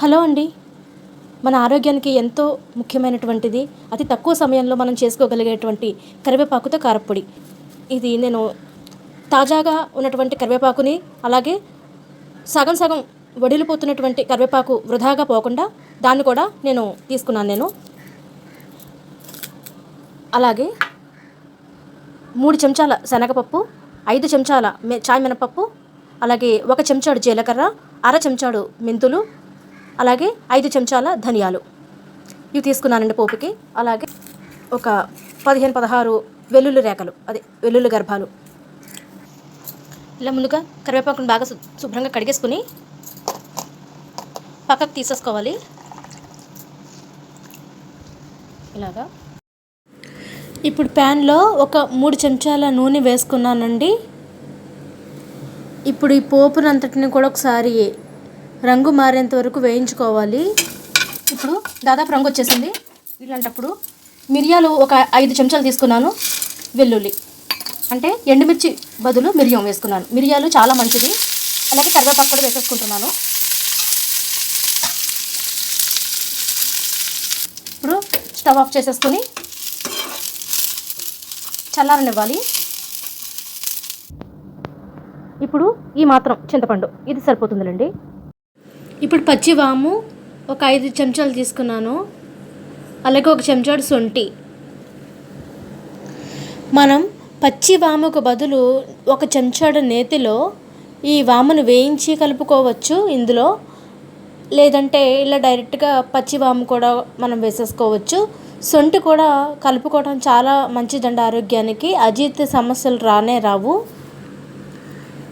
Hello అండి. మన ఆరోగ్యానికి ఎంతో ముఖ్యమైనటువంటిది అతి తక్కువ సమయంలో మనం చేసుకోగలిగేటువంటి కరివేపాకుతో కారపొడి ఇది నేను తాజాగా ఉన్నటువంటి కరివేపాకుని అలాగే సగం సగం వడిలిపోతున్నటువంటి కరివేపాకు వృధాగా పోకుండా దాన్ని కూడా నేను తీసుకున్నాను నేను. అలాగే మూడు చెంచాల శనగపప్పు ఐదు చెంచాల మె చాయ్ మినపప్పు అలాగే ఒక చెంచాడు జీలకర్ర అర చెంచాడు మెంతులు అలాగే ఐదు చెంచాల ధనియాలు. ఇవి తీసుకున్నానండి పోపుకి. అలాగే ఒక పదిహేను పదహారు వెల్లుల్లి రేఖలు. అదే వెల్లుల్లి గర్భాలు. ఇలా ముందుగా కరివేపాకుని బాగా శుభ్రంగా కడిగేసుకుని పక్కకు తీసేసుకోవాలి. ఇలాగా. ఇప్పుడు ప్యాన్లో ఒక మూడు చెంచాల నూనె వేసుకున్నానండి. ఇప్పుడు ఈ పోపునంతటిని కూడా ఒకసారి రంగు మారేంత వరకు వేయించుకోవాలి. ఇప్పుడు దాదాపు రంగు వచ్చేసింది. ఇలాంటప్పుడు మిరియాలు ఒక ఐదు చెంచాలు తీసుకున్నాను. వెల్లుల్లి. అంటే ఎండుమిర్చి బదులు మిరియం వేసుకున్నాను. మిరియాలు చాలా మంచిది. అలాగే కరివేపాకు కూడా వేసేసుకుంటున్నాను. ఇప్పుడు స్టవ్ ఆఫ్ చేసేసుకొని చల్లారనివ్వాలి. ఇప్పుడు ఈ మాత్రం చింతపండు. ఇది సరిపోతుందిలేండి. ఇప్పుడు పచ్చివాము ఒక ఐదు చెంచాలు తీసుకున్నాను. అలాగే ఒక చెంచాడు సొంటి. మనం పచ్చి వాముకు బదులు ఒక చెంచాడు నేతిలో ఈ వామును వేయించి కలుపుకోవచ్చు ఇందులో. లేదంటే ఇలా డైరెక్ట్గా పచ్చి వాము కూడా మనం వేసేసుకోవచ్చు. సొంటి కూడా కలుపుకోవడం చాలా మంచిదండి ఆరోగ్యానికి. అజీర్తి సమస్యలు రానే రావు.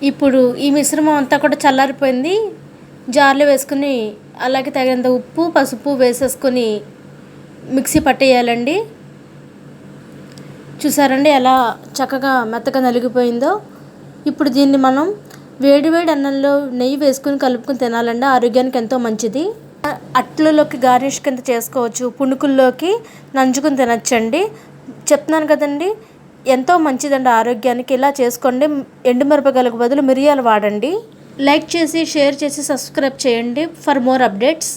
ఇప్పుడు ఈ మిశ్రమం అంతా కూడా చల్లారిపోయింది. జార్లో వేసుకుని అలాగే తగినంత ఉప్పు పసుపు వేసేసుకొని మిక్సీ పట్టేయాలండి. చూసారండి ఎలా చక్కగా మెత్తగా నలిగిపోయిందో? ఇప్పుడు దీన్ని మనం వేడివేడి అన్నంలో నెయ్యి వేసుకుని కలుపుకొని తినాలండి. ఆరోగ్యానికి ఎంతో మంచిది. అట్లలోకి గార్నిష్ కింద చేసుకోవచ్చు. పుణుకుల్లోకి నంచుకుని తినచ్చండి. చెప్తున్నాను కదండి ఎంతో మంచిదండి ఆరోగ్యానికి. ఇలా చేసుకోండి. ఎండుమిరపకాయలకు బదులు మిరియాలు వాడండి. లైక్ చేసి షేర్ చేసి సబ్స్క్రైబ్ చేయండి. For more updates.